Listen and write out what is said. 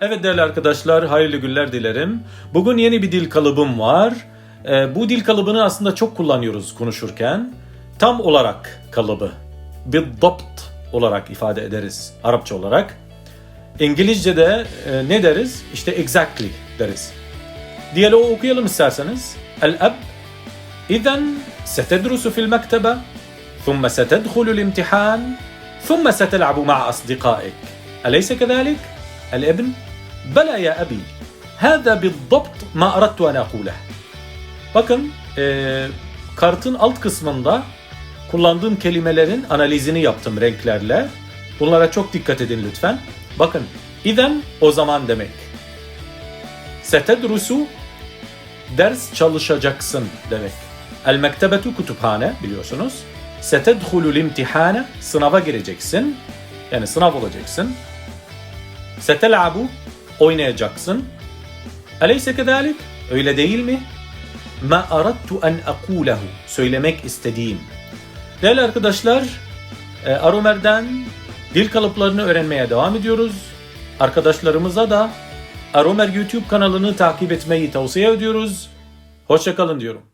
Evet değerli arkadaşlar, hayırlı günler dilerim. Bugün yeni bir dil kalıbım var. Ee, bu dil kalıbını aslında çok kullanıyoruz konuşurken. Tam olarak kalıbı. Biddabt olarak ifade ederiz Arapça olarak. İngilizce'de e, ne deriz? İşte exactly deriz. Diyaloğu okuyalım isterseniz. El-ab إذا ستدرس في المكتبة ثم ستدخل الامتحان ثم ستلعب مع أصدقائك أليس كذلك؟ الابن Bela ya abi. Hâzâ bizzabt ma aradtu an aquleh. Bakın e, kartın alt kısmında kullandığım kelimelerin analizini yaptım renklerle. Bunlara çok dikkat edin lütfen. Bakın İden o zaman demek. Setedrusu ders çalışacaksın demek. El mektebetu kütüphane biliyorsunuz. Setedhulul imtihane sınava gireceksin. Yani sınav olacaksın. Setelabu oynayacaksın. Eleyse kedalik? Öyle değil mi? Ma aradtu en akulehu. Söylemek istediğim. Değerli arkadaşlar, e, Aromer'den dil kalıplarını öğrenmeye devam ediyoruz. Arkadaşlarımıza da Aromer YouTube kanalını takip etmeyi tavsiye ediyoruz. Hoşçakalın diyorum.